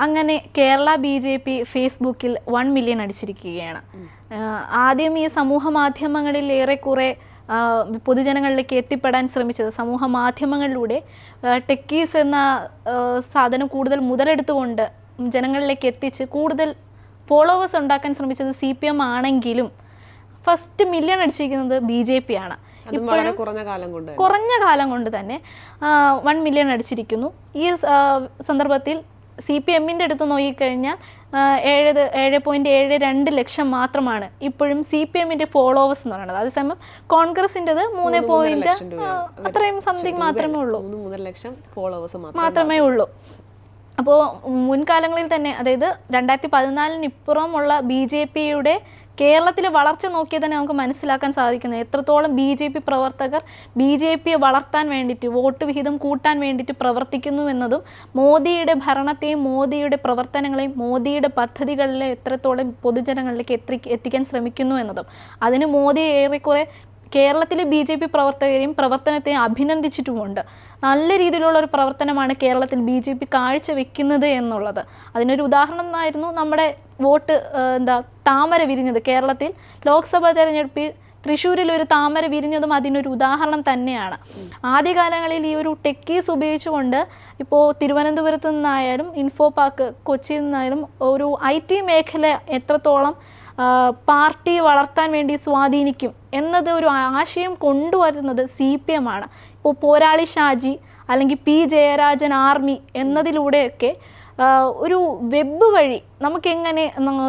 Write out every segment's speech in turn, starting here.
അങ്ങനെ Kerala B J P ഫേസ്ബുക്കിൽ one million അടിച്ചിരിക്കുകയാണ്. ആദ്യം ഈ സമൂഹ മാധ്യമങ്ങളിൽ ഏറെക്കുറെ പൊതുജനങ്ങളിലേക്ക് എത്തിപ്പെടാൻ ശ്രമിച്ചത് സമൂഹ മാധ്യമങ്ങളിലൂടെ ടെക്കീസ് എന്ന സാധനം കൂടുതൽ മുതലെടുത്തുകൊണ്ട് ജനങ്ങളിലേക്ക് എത്തിച്ച് കൂടുതൽ ഫോളോവേഴ്സ് ഉണ്ടാക്കാൻ ശ്രമിച്ചത് സി പി എം ആണെങ്കിലും ഫസ്റ്റ് മില്യൺ അടിച്ചിരിക്കുന്നത് ബി ജെ പി ആണ്. കുറഞ്ഞ കാലം കൊണ്ട് തന്നെ. വൺ മില്യൺ അടിച്ചിരിക്കുന്നു. ഈ സന്ദർഭത്തിൽ സി പി എമ്മിന്റെ അടുത്ത് നോക്കിക്കഴിഞ്ഞാൽ ഏഴ് ഏഴ് പോയിന്റ് ഏഴ് രണ്ട് ലക്ഷം മാത്രമാണ് ഇപ്പോഴും സി പി എമ്മിന്റെ ഫോളോവേഴ്സ് എന്ന് പറയുന്നത്. അതേസമയം കോൺഗ്രസിന്റെത് മൂന്ന് പോയിന്റ് ലക്ഷം അത്രയും സംതിങ് മാത്രമേ ഉള്ളൂ. മൂന്ന് മൂന്നര ലക്ഷം ഫോളോവേഴ്സ് മാത്രമേ ഉള്ളൂ. അപ്പോൾ മുൻകാലങ്ങളിൽ തന്നെ അതായത് രണ്ടായിരത്തി പതിനാലിന് ഇപ്പുറമുള്ള ബി ജെ പിയുടെ കേരളത്തിലെ വളർച്ച നോക്കിയാൽ തന്നെ നമുക്ക് മനസ്സിലാക്കാൻ സാധിക്കുന്നത്. എത്രത്തോളം ബി ജെ പി പ്രവർത്തകർ ബി ജെ പിയെ വളർത്താൻ വേണ്ടിയിട്ട് വോട്ട് വിഹിതം കൂട്ടാൻ വേണ്ടിയിട്ട് പ്രവർത്തിക്കുന്നു എന്നതും മോദിയുടെ ഭരണത്തെയും മോദിയുടെ പ്രവർത്തനങ്ങളെയും മോദിയുടെ പദ്ധതികളിലെ എത്രത്തോളം പൊതുജനങ്ങളിലേക്ക് എത്തി എത്തിക്കാൻ ശ്രമിക്കുന്നു എന്നതും അതിന് മോദി ഏറെക്കുറെ കേരളത്തിലെ ബി ജെ പി പ്രവർത്തകരെയും പ്രവർത്തനത്തെയും അഭിനന്ദിച്ചിട്ടുമുണ്ട്. നല്ല രീതിയിലുള്ള ഒരു പ്രവർത്തനമാണ് കേരളത്തിൽ ബി ജെ പി കാഴ്ചവെക്കുന്നത് എന്നുള്ളത്. അതിനൊരു ഉദാഹരണമായിരുന്നു നമ്മുടെ വോട്ട് എന്താ താമര വിരിഞ്ഞത്. കേരളത്തിൽ ലോക്സഭാ തെരഞ്ഞെടുപ്പിൽ തൃശ്ശൂരിൽ ഒരു താമര വിരിഞ്ഞതും അതിനൊരു ഉദാഹരണം തന്നെയാണ്. ആദ്യകാലങ്ങളിൽ ഈ ഒരു ടെക്കീസ് ഉപയോഗിച്ചുകൊണ്ട് ഇപ്പോൾ തിരുവനന്തപുരത്ത് നിന്നായാലും ഇൻഫോ പാർക്ക് കൊച്ചിയിൽ നിന്നായാലും ഒരു ഐ ടി മേഖല എത്രത്തോളം പാർട്ടി വളർത്താൻ വേണ്ടി സ്വാധീനിക്കും എന്നത് ഒരു ആശയം കൊണ്ടുവരുന്നത് സി പി എം ആണ്. ഇപ്പോൾ പോരാളി ഷാജി അല്ലെങ്കിൽ പി ജയരാജൻ ആർമി എന്നതിലൂടെയൊക്കെ ഒരു വെബ് വഴി നമുക്കെങ്ങനെ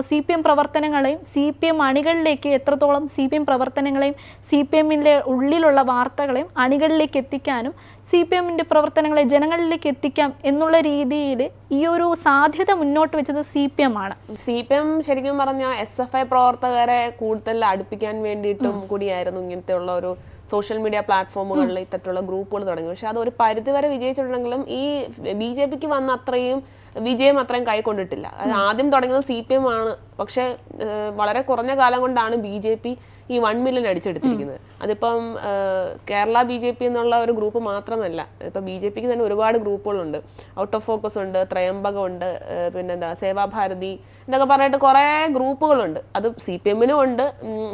സി പി എം പ്രവർത്തനങ്ങളെയും സി പി എം അണികളിലേക്ക് എത്രത്തോളം സി പി എം പ്രവർത്തനങ്ങളെയും സി പി എമ്മിന്റെ ഉള്ളിലുള്ള വാർത്തകളെയും അണികളിലേക്ക് എത്തിക്കാനും സി പി എമ്മിന്റെ പ്രവർത്തനങ്ങളെ ജനങ്ങളിലേക്ക് എത്തിക്കാം എന്നുള്ള രീതിയിൽ ഈ ഒരു സാധ്യത മുന്നോട്ട് വെച്ചത് സി പി എം ആണ്. സി പി എം ശരിക്കും പറഞ്ഞാൽ എസ് എഫ് ഐ പ്രവർത്തകരെ കൂടുതൽ അടുപ്പിക്കാൻ വേണ്ടിയിട്ടും കൂടിയായിരുന്നു ഇങ്ങനത്തെ ഉള്ള ഒരു സോഷ്യൽ മീഡിയ പ്ലാറ്റ്ഫോമുകളിൽ ഇത്തരത്തിലുള്ള ഗ്രൂപ്പുകൾ തുടങ്ങി. പക്ഷെ അത് ഒരു പരിധിവരെ വിജയിച്ചിട്ടുണ്ടെങ്കിലും ഈ ബി ജെ പിക്ക് വന്ന അത്രയും വിജയം അത്രയും കൈക്കൊണ്ടിട്ടില്ല. അത് ആദ്യം തുടങ്ങുന്നത് സി പി എം ആണ്. പക്ഷെ വളരെ കുറഞ്ഞ കാലം കൊണ്ടാണ് ബി ജെ പി ഈ വൺ മില്യൺ അടിച്ചെടുത്തിരിക്കുന്നത്. അതിപ്പം കേരള ബി ജെ പി എന്നുള്ള ഒരു ഗ്രൂപ്പ് മാത്രമല്ല. ഇപ്പൊ ബി ജെ പിക്ക് തന്നെ ഒരുപാട് ഗ്രൂപ്പുകളുണ്ട് ഔട്ട് ഓഫ് ഫോക്കസ് ഉണ്ട് ത്രയംബകം ഉണ്ട് പിന്നെന്താ സേവാഭാരതി എന്നൊക്കെ പറഞ്ഞിട്ട് കുറെ ഗ്രൂപ്പുകളുണ്ട് അത് സി പി എമ്മിനും ഉണ്ട്.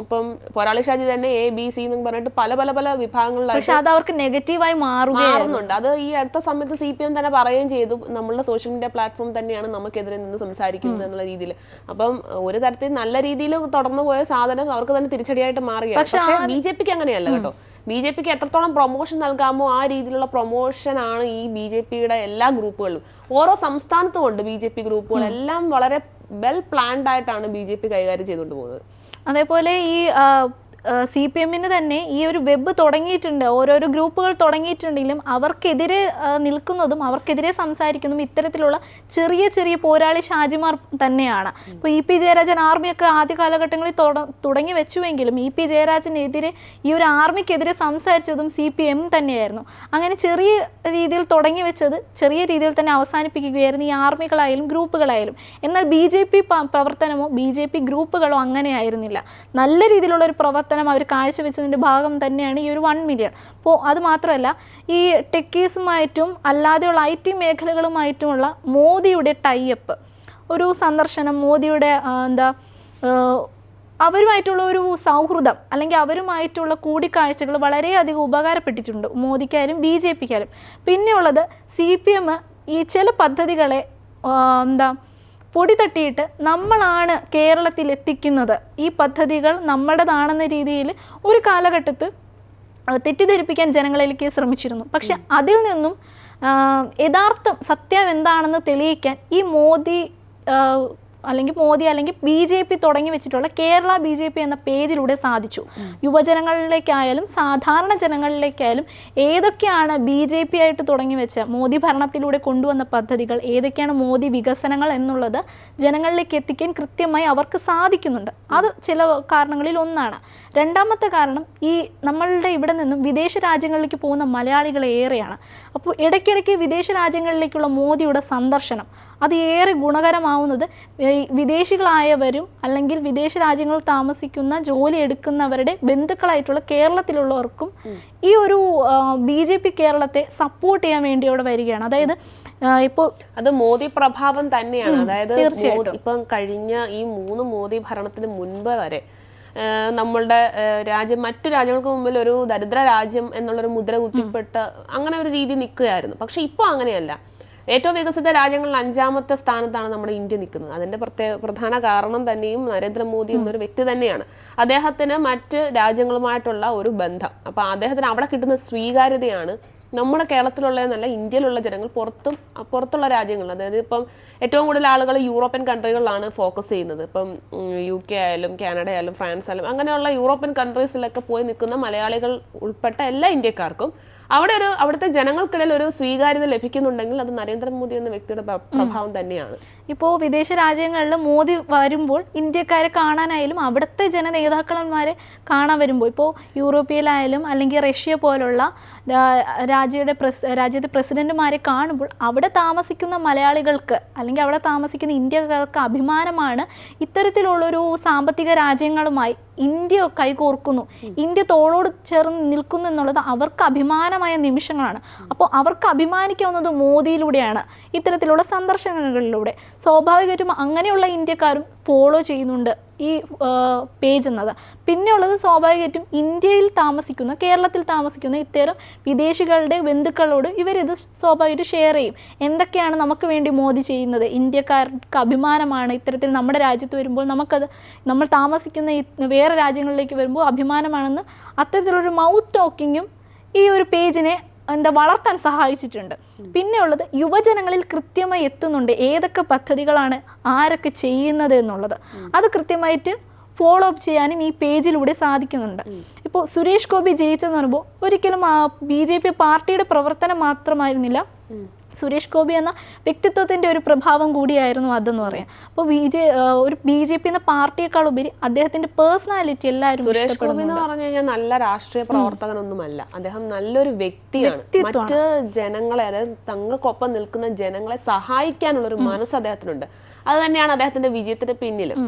ഇപ്പം പോരാളി ഷാജി തന്നെ എ ബി സി എന്ന് പറഞ്ഞിട്ട് പല പല പല വിഭാഗങ്ങളിലായിട്ട് പക്ഷെ അത് അവർക്ക് നെഗറ്റീവായി മാറുന്നുണ്ട്. അത് ഈ അടുത്ത സമയത്ത് സി പി എം തന്നെ പറയുകയും ചെയ്തു. നമ്മളുടെ സോഷ്യൽ മീഡിയ പ്ലാറ്റ്ഫോം തന്നെയാണ് നമുക്കെതിരെ നിന്ന് സംസാരിക്കുന്നത് എന്നുള്ള രീതിയിൽ അപ്പം ഒരു തരത്തിൽ നല്ല രീതിയിൽ തുടർന്നു പോയ സാധനം അവർക്ക് തന്നെ തിരിച്ചടിയായിട്ട് മാറുകയാണ്. പക്ഷെ ബി ജെ പിക്ക് അങ്ങനെയല്ല കേട്ടോ. ബി ജെ പിക്ക് എത്രത്തോളം പ്രൊമോഷൻ നൽകാമോ ആ രീതിയിലുള്ള പ്രൊമോഷൻ ആണ് ഈ ബി ജെ പിയുടെ എല്ലാ ഗ്രൂപ്പുകളിലും. ഓരോ സംസ്ഥാനത്തും ഉണ്ട് ബി ജെ പി ഗ്രൂപ്പുകൾ. എല്ലാം വളരെ വെൽ പ്ലാൻഡ് ആയിട്ടാണ് ബി ജെ പി കൈകാര്യം ചെയ്തുകൊണ്ട് പോകുന്നത്. അതേപോലെ ഈ സി പി എമ്മിന് തന്നെ ഈ ഒരു വെബ് തുടങ്ങിയിട്ടുണ്ട്. ഓരോരോ ഗ്രൂപ്പുകൾ തുടങ്ങിയിട്ടുണ്ടെങ്കിലും അവർക്കെതിരെ നിൽക്കുന്നതും അവർക്കെതിരെ സംസാരിക്കുന്നതും ഇത്തരത്തിലുള്ള ചെറിയ ചെറിയ പോരാളി ഷാജിമാർ തന്നെയാണ്. ഇപ്പോൾ ഇ പി ജയരാജൻ ആർമിയൊക്കെ ആദ്യ കാലഘട്ടങ്ങളിൽ തുട- തുടങ്ങി വെച്ചുവെങ്കിലും ഇ പി ജയരാജനെതിരെ ഈ ഒരു ആർമിക്കെതിരെ സംസാരിച്ചതും സി പി എം തന്നെയായിരുന്നു. അങ്ങനെ ചെറിയ രീതിയിൽ തുടങ്ങി വെച്ചത് ചെറിയ രീതിയിൽ തന്നെ അവസാനിപ്പിക്കുകയായിരുന്നു ഈ ആർമികളായാലും ഗ്രൂപ്പുകളായാലും. എന്നാൽ ബി ജെ പി പ്രവർത്തനമോ ബി ജെ പി ഗ്രൂപ്പുകളോ അങ്ങനെയായിരുന്നില്ല. നല്ല രീതിയിലുള്ള ഒരു പ്രവർത്തനം അവർ കാഴ്ചവെച്ചതിന്റെ ഭാഗം തന്നെയാണ് ഈ ഒരു വൺ മില്യൺ അപ്പോൾ അത് മാത്രമല്ല ഈ ടെക്കീസുമായിട്ടും അല്ലാതെയുള്ള ഐ ടി മേഖലകളുമായിട്ടുമുള്ള മോദിയുടെ ടൈപ്പ് ഒരു സന്ദർശനം മോദിയുടെ എന്താ അവരുമായിട്ടുള്ള ഒരു സൗഹൃദം അല്ലെങ്കിൽ അവരുമായിട്ടുള്ള കൂടിക്കാഴ്ചകൾ വളരെയധികം ഉപകാരപ്പെട്ടിട്ടുണ്ട് മോദിക്കായാലും ബി ജെ പിക്കായാലും പിന്നെയുള്ളത് സി പി എം ഈ ചില പദ്ധതികളെ എന്താ പൊടി തട്ടിയിട്ട് നമ്മളാണ് കേരളത്തിൽ എത്തിക്കുന്നത് ഈ പദ്ധതികൾ നമ്മുടേതാണെന്ന രീതിയിൽ ഒരു കാലഘട്ടത്ത് തെറ്റിദ്ധരിപ്പിക്കാൻ ജനങ്ങളിലേക്ക് ശ്രമിച്ചിരുന്നു. പക്ഷെ അതിൽ നിന്നും യഥാർത്ഥം സത്യം എന്താണെന്ന് തെളിയിക്കാൻ ഈ മോദി അല്ലെങ്കിൽ മോദി അല്ലെങ്കിൽ ബി ജെ പി തുടങ്ങി വെച്ചിട്ടുള്ള കേരള ബി ജെ പി എന്ന പേജിലൂടെ സാധിച്ചു. യുവജനങ്ങളിലേക്കായാലും സാധാരണ ജനങ്ങളിലേക്കായാലും ഏതൊക്കെയാണ് ബി ജെ പി ആയിട്ട് തുടങ്ങി വെച്ച മോദി ഭരണത്തിലൂടെ കൊണ്ടുവന്ന പദ്ധതികൾ ഏതൊക്കെയാണ് മോദി വികസനങ്ങൾ എന്നുള്ളത് ജനങ്ങളിലേക്ക് എത്തിക്കാൻ കൃത്യമായി അവർക്ക് സാധിക്കുന്നുണ്ട്. അത് ചില കാരണങ്ങളിൽ ഒന്നാണ്. രണ്ടാമത്തെ കാരണം ഈ നമ്മളുടെ ഇവിടെ നിന്നും വിദേശ രാജ്യങ്ങളിലേക്ക് പോകുന്ന മലയാളികൾ ഏറെയാണ്. അപ്പോൾ ഇടയ്ക്കിടയ്ക്ക് വിദേശ രാജ്യങ്ങളിലേക്കുള്ള മോദിയുടെ സന്ദർശനം അത് ഏറെ ഗുണകരമാവുന്നത് വിദേശികളായവരും അല്ലെങ്കിൽ വിദേശ രാജ്യങ്ങളിൽ താമസിക്കുന്ന ജോലി എടുക്കുന്നവരുടെ ബന്ധുക്കളായിട്ടുള്ള കേരളത്തിലുള്ളവർക്കും ഈ ഒരു ബി ജെ പി കേരളത്തെ സപ്പോർട്ട് ചെയ്യാൻ വേണ്ടി അവിടെ വരികയാണ്. അതായത് ഇപ്പോൾ അത് മോദി പ്രഭാവം തന്നെയാണ്. അതായത് ഇപ്പം കഴിഞ്ഞ ഈ മൂന്ന് മോദി ഭരണത്തിന് മുൻപ് വരെ നമ്മളുടെ രാജ്യം മറ്റു രാജ്യങ്ങൾക്ക് മുമ്പിൽ ഒരു ദരിദ്ര രാജ്യം എന്നുള്ളൊരു മുദ്ര കുത്തിപ്പെട്ട് അങ്ങനെ ഒരു രീതി നിൽക്കുകയായിരുന്നു. പക്ഷെ ഇപ്പോൾ അങ്ങനെയല്ല. ഏറ്റവും വികസിത രാജ്യങ്ങളിൽ അഞ്ചാമത്തെ സ്ഥാനത്താണ് നമ്മുടെ ഇന്ത്യ നിൽക്കുന്നത്. അതിന്റെ പ്രത്യേക പ്രധാന കാരണം തന്നെയും നരേന്ദ്രമോദി എന്നൊരു വ്യക്തി തന്നെയാണ്. അദ്ദേഹത്തിന് മറ്റ് രാജ്യങ്ങളുമായിട്ടുള്ള ഒരു ബന്ധം. അപ്പൊ അദ്ദേഹത്തിന് അവിടെ കിട്ടുന്ന സ്വീകാര്യതയാണ് നമ്മുടെ കേരളത്തിലുള്ള നല്ല ഇന്ത്യയിലുള്ള ജനങ്ങൾ പുറത്തും പുറത്തുള്ള രാജ്യങ്ങൾ അതായത് ഇപ്പം ഏറ്റവും കൂടുതൽ ആളുകൾ യൂറോപ്യൻ കൺട്രികളിലാണ് ഫോക്കസ് ചെയ്യുന്നത്. ഇപ്പം യു കെ ആയാലും കാനഡ ആയാലും ഫ്രാൻസ് ആയാലും അങ്ങനെയുള്ള യൂറോപ്യൻ കൺട്രീസിലൊക്കെ പോയി നിൽക്കുന്ന മലയാളികൾ ഉൾപ്പെട്ട എല്ലാ ഇന്ത്യക്കാർക്കും അവിടെ ഒരു അവിടുത്തെ ജനങ്ങൾക്കിടയിൽ ഒരു സ്വീകാര്യത ലഭിക്കുന്നുണ്ടെങ്കിൽ അത് നരേന്ദ്രമോദി എന്ന വ്യക്തിയുടെ പ്രഭാവം തന്നെയാണ്. ഇപ്പോൾ വിദേശ രാജ്യങ്ങളിൽ മോദി വരുമ്പോൾ ഇന്ത്യക്കാരെ കാണാനായാലും അവിടുത്തെ ജനനേതാക്കളന്മാരെ കാണാൻ വരുമ്പോൾ ഇപ്പോൾ യൂറോപ്യയിലായാലും അല്ലെങ്കിൽ റഷ്യ പോലുള്ള രാജ്യയുടെ പ്രസ് രാജ്യത്തെ പ്രസിഡന്റുമാരെ കാണുമ്പോൾ അവിടെ താമസിക്കുന്ന മലയാളികൾക്ക് അല്ലെങ്കിൽ അവിടെ താമസിക്കുന്ന ഇന്ത്യക്കാർക്ക് അഭിമാനമാണ് ഇത്തരത്തിലുള്ളൊരു സാമ്പത്തിക രാജ്യങ്ങളുമായി ഇന്ത്യ കൈകോർക്കുന്നു. ഇന്ത്യ തോളോട് ചേർന്ന് നിൽക്കുന്നു എന്നുള്ളത് അവർക്ക് അഭിമാനമായ നിമിഷങ്ങളാണ്. അപ്പോൾ അവർക്ക് അഭിമാനിക്കാവുന്നത് മോദിയിലൂടെയാണ്. ഇത്തരത്തിലുള്ള സന്ദർശനങ്ങളിലൂടെ. സ്വാഭാവികമായിട്ടും അങ്ങനെയുള്ള ഇന്ത്യക്കാരും ഫോളോ ചെയ്യുന്നുണ്ട്. ഈ പേജ് എന്നത്. പിന്നെയുള്ളത് സ്വാഭാവികമായിട്ടും ഇന്ത്യയിൽ താമസിക്കുന്ന കേരളത്തിൽ താമസിക്കുന്ന ഇത്തരം വിദേശികളുടെ ബന്ധുക്കളോട് ഇവരിത് സ്വാഭാവികമായിട്ടും ഷെയർ ചെയ്യും. എന്തൊക്കെയാണ് നമുക്ക് വേണ്ടി മോദി ചെയ്യുന്നത്? ഇന്ത്യക്കാർക്ക് അഭിമാനമാണ്. ഇത്തരത്തിൽ നമ്മുടെ രാജ്യത്ത് വരുമ്പോൾ നമുക്കത് നമ്മൾ താമസിക്കുന്ന വേറെ രാജ്യങ്ങളിലേക്ക് വരുമ്പോൾ അഭിമാനമാണെന്ന് അത്തരത്തിലൊരു മൗത്ത് ടോക്കിങ്ങും ഈ ഒരു പേജിനെ എന്താ വളർത്താൻ സഹായിച്ചിട്ടുണ്ട്. പിന്നെയുള്ളത് യുവജനങ്ങളിൽ കൃത്യമായി എത്തുന്നുണ്ട്. ഏതൊക്കെ പദ്ധതികളാണ് ആരൊക്കെ ചെയ്യുന്നത് എന്നുള്ളത്. അത് കൃത്യമായിട്ട് ഫോളോ അപ്പ് ചെയ്യാനും ഈ പേജിലൂടെ സാധിക്കുന്നുണ്ട്. ഇപ്പോൾ സുരേഷ് ഗോപി ജയിച്ചെന്ന് പറയുമ്പോൾ ഒരിക്കലും ബി ജെ പി പാർട്ടിയുടെ പ്രവർത്തനം മാത്രമായിരുന്നില്ല. സുരേഷ് ഗോപി എന്ന വ്യക്തിത്വത്തിന്റെ ഒരു പ്രഭാവം കൂടിയായിരുന്നു അതെന്ന് പറയാം. അപ്പോൾ ബി ജെ ഒരു ബി ജെ പി എന്ന പാർട്ടിയേക്കാൾ ഉപരി അദ്ദേഹത്തിന്റെ പേഴ്സണാലിറ്റി എല്ലാവരും സുരേഷ് ഗോപി എന്ന് പറഞ്ഞു കഴിഞ്ഞാൽ നല്ല രാഷ്ട്രീയ പ്രവർത്തകനൊന്നുമല്ല. അദ്ദേഹം നല്ലൊരു വ്യക്തിയാണ്. മറ്റ് ജനങ്ങളെ അതായത് തങ്ങൾക്കൊപ്പം നിൽക്കുന്ന ജനങ്ങളെ സഹായിക്കാനുള്ള ഒരു മനസ്സ് അദ്ദേഹത്തിനുണ്ട്. അത് തന്നെയാണ് അദ്ദേഹത്തിന്റെ വിജയത്തിന്റെ പിന്നിലും.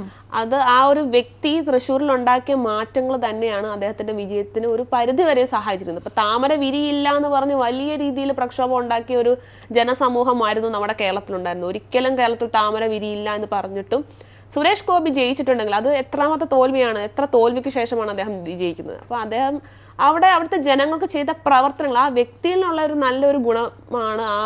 അത് ആ ഒരു വ്യക്തി തൃശ്ശൂരിൽ ഉണ്ടാക്കിയ മാറ്റങ്ങൾ തന്നെയാണ് അദ്ദേഹത്തിന്റെ വിജയത്തിന് ഒരു പരിധി വരെ സഹായിച്ചിരുന്നത്. ഇപ്പൊ താമര വിരിയില്ല എന്ന് പറഞ്ഞ് വലിയ രീതിയിൽ പ്രക്ഷോഭം ഉണ്ടാക്കിയ ഒരു ജനസമൂഹമായിരുന്നു നമ്മുടെ കേരളത്തിലുണ്ടായിരുന്നത്. ഒരിക്കലും കേരളത്തിൽ താമര വിരിയില്ല എന്ന് പറഞ്ഞിട്ടും സുരേഷ് ഗോപി ജയിച്ചിട്ടുണ്ടെങ്കിൽ അത് എത്രാമത്തെ തോൽവിയാണ് എത്ര തോൽവിക്ക് ശേഷമാണ് അദ്ദേഹം വിജയിക്കുന്നത്? അപ്പോൾ അദ്ദേഹം അവിടെ അവിടുത്തെ ജനങ്ങൾക്ക് ചെയ്ത പ്രവർത്തനങ്ങൾ ആ വ്യക്തിയിൽ നിന്നുള്ള ഒരു നല്ലൊരു ഗുണമാണ് ആ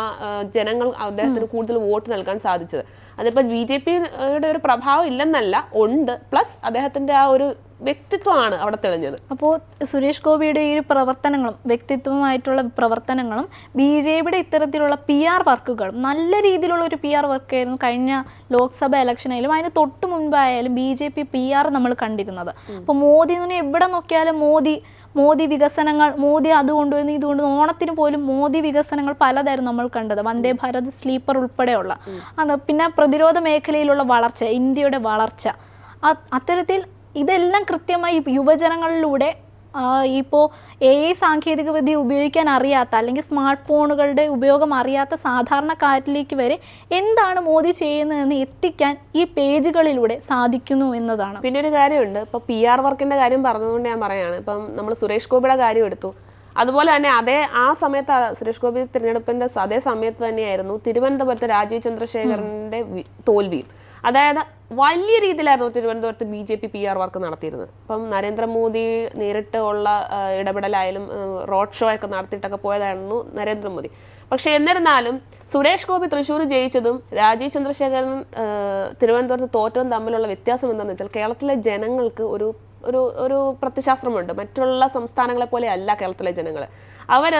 ജനങ്ങൾ അദ്ദേഹത്തിന് കൂടുതൽ വോട്ട് നൽകാൻ സാധിച്ചത്. അതിപ്പോൾ ബി ജെ പിയുടെ ഒരു പ്രഭാവം ഇല്ലെന്നല്ല ഉണ്ട്. പ്ലസ് അദ്ദേഹത്തിന്റെ ആ ഒരു വ്യക്തിത്വമാണ് അവിടെ തെളിഞ്ഞത്. അപ്പോൾ സുരേഷ് ഗോപിയുടെ ഈ ഒരു പ്രവർത്തനങ്ങളും വ്യക്തിത്വമായിട്ടുള്ള പ്രവർത്തനങ്ങളും ബി ജെ പിയുടെ ഇത്തരത്തിലുള്ള പി ആർ വർക്കുകളും നല്ല രീതിയിലുള്ള ഒരു പി ആർ വർക്കായിരുന്നു കഴിഞ്ഞ ലോക്സഭ ഇലക്ഷനായാലും അതിന് തൊട്ട് മുൻപായാലും B J P P R നമ്മൾ കണ്ടിരുന്നത്. അപ്പോൾ മോദി എന്ന് എവിടെ നോക്കിയാലും മോദി മോദി വികസനങ്ങൾ മോദി അത് കൊണ്ടുവന്ന് ഇത് കൊണ്ടുവന്ന് ഓണത്തിന് പോലും മോദി വികസനങ്ങൾ പലതായിരുന്നു നമ്മൾ കണ്ടത്. വന്ദേ ഭാരത് സ്ലീപ്പർ ഉൾപ്പെടെയുള്ള. അത് പിന്നെ പ്രതിരോധ മേഖലയിലുള്ള വളർച്ച ഇന്ത്യയുടെ വളർച്ച. അത്തരത്തിൽ ഇതെല്ലാം കൃത്യമായി യുവജനങ്ങളിലൂടെ ഇപ്പോൾ എ ഐ സാങ്കേതികവിദ്യ ഉപയോഗിക്കാൻ അറിയാത്ത അല്ലെങ്കിൽ സ്മാർട്ട് ഫോണുകളുടെ ഉപയോഗം അറിയാത്ത സാധാരണക്കാരിലേക്ക് വരെ എന്താണ് മോദി ചെയ്യുന്നതെന്ന് എത്തിക്കാൻ ഈ പേജുകളിലൂടെ സാധിക്കുന്നു എന്നതാണ്. പിന്നെ ഒരു കാര്യമുണ്ട്. ഇപ്പൊ പി ആർ വർക്കിന്റെ കാര്യം പറഞ്ഞതുകൊണ്ട് ഞാൻ പറയാണ്. ഇപ്പം നമ്മൾ സുരേഷ് ഗോപിയുടെ കാര്യം എടുത്തു. അതുപോലെ തന്നെ അതേ ആ സമയത്ത് സുരേഷ് ഗോപി തിരഞ്ഞെടുപ്പിന്റെ അതേ സമയത്ത് തന്നെയായിരുന്നു തിരുവനന്തപുരത്ത് രാജീവ് ചന്ദ്രശേഖരന്റെ തോൽവിയും. അതായത് വലിയ രീതിയിലായിരുന്നു തിരുവനന്തപുരത്ത് B J P P R work നടത്തിയിരുന്നത്. ഇപ്പം നരേന്ദ്രമോദി നേരിട്ട് ഉള്ള ഇടപെടലായാലും റോഡ് ഷോ ഒക്കെ നടത്തിയിട്ടൊക്കെ പോയതായിരുന്നു നരേന്ദ്രമോദി. പക്ഷെ എന്നിരുന്നാലും സുരേഷ് ഗോപി തൃശ്ശൂർ ജയിച്ചതും രാജീവ് ചന്ദ്രശേഖരൻ തിരുവനന്തപുരത്ത് തോറ്റവും തമ്മിലുള്ള വ്യത്യാസം എന്താണെന്ന് വെച്ചാൽ കേരളത്തിലെ ജനങ്ങൾക്ക് ഒരു ഒരു ഒരു പ്രത്യശാസ്ത്രമുണ്ട്. മറ്റുള്ള സംസ്ഥാനങ്ങളെ പോലെ അല്ല കേരളത്തിലെ ജനങ്ങൾ അവർ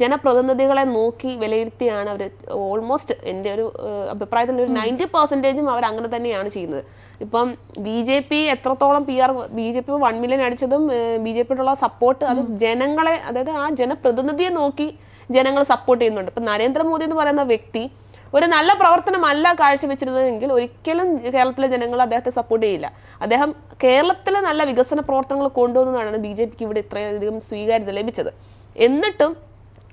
ജനപ്രതിനിധികളെ നോക്കി വിലയിരുത്തിയാണ് അവർ ഓൾമോസ്റ്റ് എന്റെ ഒരു അഭിപ്രായത്തിൽ ഒരു നയന്റി പെർസെന്റേജും അവർ അങ്ങനെ തന്നെയാണ് ചെയ്യുന്നത്. ഇപ്പം ബി ജെ പി എത്രത്തോളം P R B J P one million അടിച്ചതും B J പിയോടുള്ള സപ്പോർട്ട് അത് ജനങ്ങളെ അതായത് ആ ജനപ്രതിനിധിയെ നോക്കി ജനങ്ങൾ സപ്പോർട്ട് ചെയ്യുന്നുണ്ട്. ഇപ്പം നരേന്ദ്രമോദി എന്ന് പറയുന്ന വ്യക്തി ഒരു നല്ല പ്രവർത്തനമല്ല കാഴ്ചവെച്ചിരുന്നതെങ്കിൽ ഒരിക്കലും കേരളത്തിലെ ജനങ്ങൾ അദ്ദേഹത്തെ സപ്പോർട്ട് ചെയ്യില്ല. അദ്ദേഹം കേരളത്തിലെ നല്ല വികസന പ്രവർത്തനങ്ങൾ കൊണ്ടുവന്നതാണ് ബി ജെ പിക്ക് ഇവിടെ ഇത്രയധികം സ്വീകാര്യത ലഭിച്ചത്. എന്നിട്ടും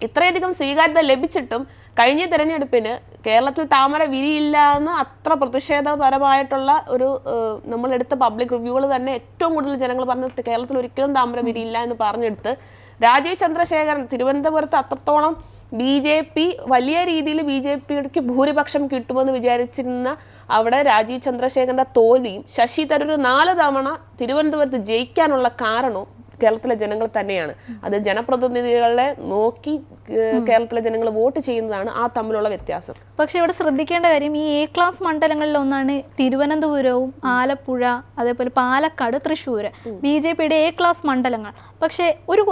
ഇത്രയധികം സ്വീകാര്യത ലഭിച്ചിട്ടും കഴിഞ്ഞ തെരഞ്ഞെടുപ്പിന് കേരളത്തിൽ താമര വിരിയില്ല എന്ന് അത്ര പ്രതിഷേധപരമായിട്ടുള്ള ഒരു നമ്മളെടുത്ത പബ്ലിക് റിവ്യൂകൾ തന്നെ ഏറ്റവും കൂടുതൽ ജനങ്ങൾ പറഞ്ഞിട്ട് കേരളത്തിൽ ഒരിക്കലും താമര വിരിയില്ല എന്ന് പറഞ്ഞെടുത്ത് രാജീവ് ചന്ദ്രശേഖരൻ തിരുവനന്തപുരത്ത് അത്രത്തോളം ബി ജെ പി വലിയ രീതിയിൽ ബി ജെ പിക്ക് ഭൂരിപക്ഷം കിട്ടുമെന്ന് വിചാരിച്ചിരുന്ന അവിടെ രാജീവ് ചന്ദ്രശേഖരന്റെ തോൽവിയും ശശി തരൂർ നാല് തവണ തിരുവനന്തപുരത്ത് ജയിക്കാനുള്ള കാരണവും കേരളത്തിലെ ജനങ്ങൾ തന്നെയാണ്. അത് ജനപ്രതിനിധികളെ നോക്കി കേരളത്തിലെ ജനങ്ങൾ വോട്ട് ചെയ്യുന്നതാണ് ആ തമ്മിലുള്ള വ്യത്യാസം. പക്ഷെ ഇവിടെ ശ്രദ്ധിക്കേണ്ട കാര്യം ഈ എ ക്ലാസ് മണ്ഡലങ്ങളിൽ ഒന്നാണ് തിരുവനന്തപുരവും ആലപ്പുഴ അതേപോലെ പാലക്കാട് തൃശ്ശൂർ ബി ജെ പിയുടെ എ ക്ലാസ് മണ്ഡലങ്ങൾ. പക്ഷെ ഒരു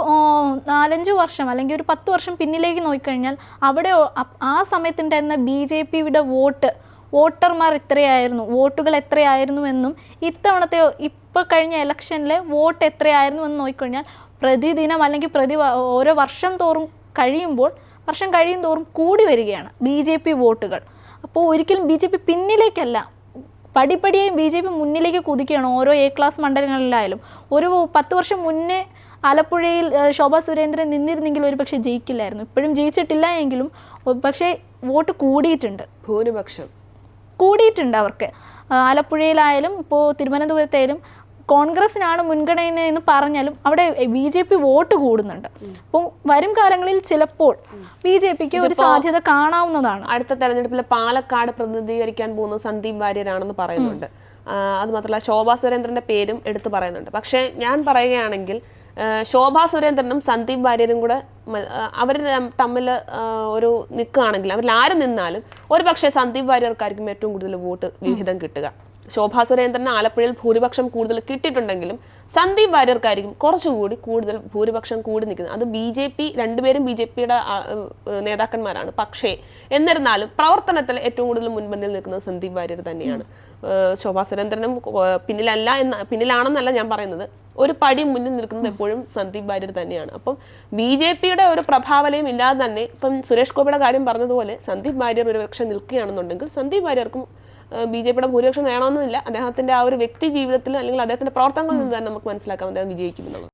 നാലഞ്ച് വർഷം അല്ലെങ്കിൽ ഒരു പത്ത് വർഷം പിന്നിലേക്ക് നോക്കിക്കഴിഞ്ഞാൽ അവിടെ ആ സമയത്തുണ്ടായിരുന്ന ബി ജെ പിയുടെ വോട്ട് വോട്ടർമാർ എത്രയായിരുന്നു വോട്ടുകൾ എത്രയായിരുന്നു എന്നും ഇത്തവണത്തെ ഇപ്പോൾ കഴിഞ്ഞ ഇലക്ഷനിലെ വോട്ട് എത്രയായിരുന്നു എന്ന് നോക്കിക്കഴിഞ്ഞാൽ പ്രതിദിനം അല്ലെങ്കിൽ പ്രതി ഓരോ വർഷം തോറും കഴിയുമ്പോൾ വർഷം കഴിയും തോറും കൂടി വരികയാണ് ബി ജെ പി വോട്ടുകൾ. അപ്പോൾ ഒരിക്കലും ബി ജെ പി പിന്നിലേക്കല്ല. പടിപ്പടിയായി ബി ജെ പി മുന്നിലേക്ക് കുതിക്കുകയാണ് ഓരോ എ ക്ലാസ് മണ്ഡലങ്ങളിലായാലും. ഒരു പത്ത് വർഷം മുന്നേ ആലപ്പുഴയിൽ ശോഭാ സുരേന്ദ്രൻ നിന്നിരുന്നെങ്കിൽ ഒരു പക്ഷേ ജയിക്കില്ലായിരുന്നു. ഇപ്പോഴും ജയിച്ചിട്ടില്ല എങ്കിലും പക്ഷേ വോട്ട് കൂടിയിട്ടുണ്ട്. ഭൂരിപക്ഷം. കൂടിയിട്ടുണ്ട് അവർക്ക്. ആലപ്പുഴയിലായാലും ഇപ്പോൾ തിരുവനന്തപുരത്തായാലും കോൺഗ്രസിനാണ് മുൻഗണന എന്ന് പറഞ്ഞാലും അവിടെ ബി ജെ പി വോട്ട് കൂടുന്നുണ്ട്. അപ്പോൾ വരും കാലങ്ങളിൽ ചിലപ്പോൾ ബി ജെ പിക്ക് ഒരു സാധ്യത കാണാവുന്നതാണ്. അടുത്ത തെരഞ്ഞെടുപ്പിൽ പാലക്കാട് പ്രതിനിധീകരിക്കാൻ പോകുന്ന സന്ദീപ് വാര്യരാണെന്ന് പറയുന്നുണ്ട്. അത് മാത്രമല്ല ശോഭാ സുരേന്ദ്രന്റെ പേരും എടുത്തു പറയുന്നുണ്ട്. പക്ഷേ ഞാൻ പറയുകയാണെങ്കിൽ ശോഭാ സുരേന്ദ്രനും സന്ദീപ് വാര്യരും കൂടെ അവർ തമ്മിൽ ഒരു നിൽക്കുകയാണെങ്കിൽ അവരിൽ ആര് നിന്നാലും ഒരു പക്ഷേ സന്ദീപ് വാര്യർക്കായിരിക്കും ഏറ്റവും കൂടുതൽ വോട്ട് വിഹിതം കിട്ടുക. ശോഭാ സുരേന്ദ്രന് ആലപ്പുഴയിൽ ഭൂരിപക്ഷം കൂടുതൽ കിട്ടിയിട്ടുണ്ടെങ്കിലും സന്ദീപ് വാര്യർക്കായിരിക്കും കുറച്ചുകൂടി കൂടുതൽ ഭൂരിപക്ഷം കൂടി നിൽക്കുന്നത്. അത് ബി ജെ പി രണ്ടുപേരും ബി ജെ പിയുടെ നേതാക്കന്മാരാണ്. പക്ഷേ എന്നിരുന്നാലും പ്രവർത്തനത്തിൽ ഏറ്റവും കൂടുതൽ മുൻപന്തിൽ നിൽക്കുന്നത് സന്ദീപ് വാര്യർ തന്നെയാണ്. ശോഭാ സുരേന്ദ്രനും പിന്നിലല്ല എന്ന പിന്നിലാണെന്നല്ല ഞാൻ പറയുന്നത്. ഒരു പടി മുന്നിൽ നിൽക്കുന്നത് എപ്പോഴും സന്ദീപ് വാര്യർ തന്നെയാണ്. അപ്പം ബി ജെ പിയുടെ ഒരു പ്രഭാവലയം ഇല്ലാതെ തന്നെ ഇപ്പം സുരേഷ് ഗോപിയുടെ കാര്യം പറഞ്ഞതുപോലെ സന്ദീപ് വാര്യർ ഒരു പക്ഷെ നിൽക്കുകയാണെന്നുണ്ടെങ്കിൽ സന്ദീപ് വാര്യർക്കും ബി ജെ പിയുടെ ഭൂരിപക്ഷം നേടണമെന്നില്ല. അദ്ദേഹത്തിന്റെ ആ ഒരു വ്യക്തി ജീവിതത്തിൽ അല്ലെങ്കിൽ അദ്ദേഹത്തിന്റെ പ്രവർത്തനങ്ങളിൽ നിന്ന് തന്നെ നമുക്ക് മനസ്സിലാക്കാം അദ്ദേഹം വിജയിക്കുമെന്നുള്ളത്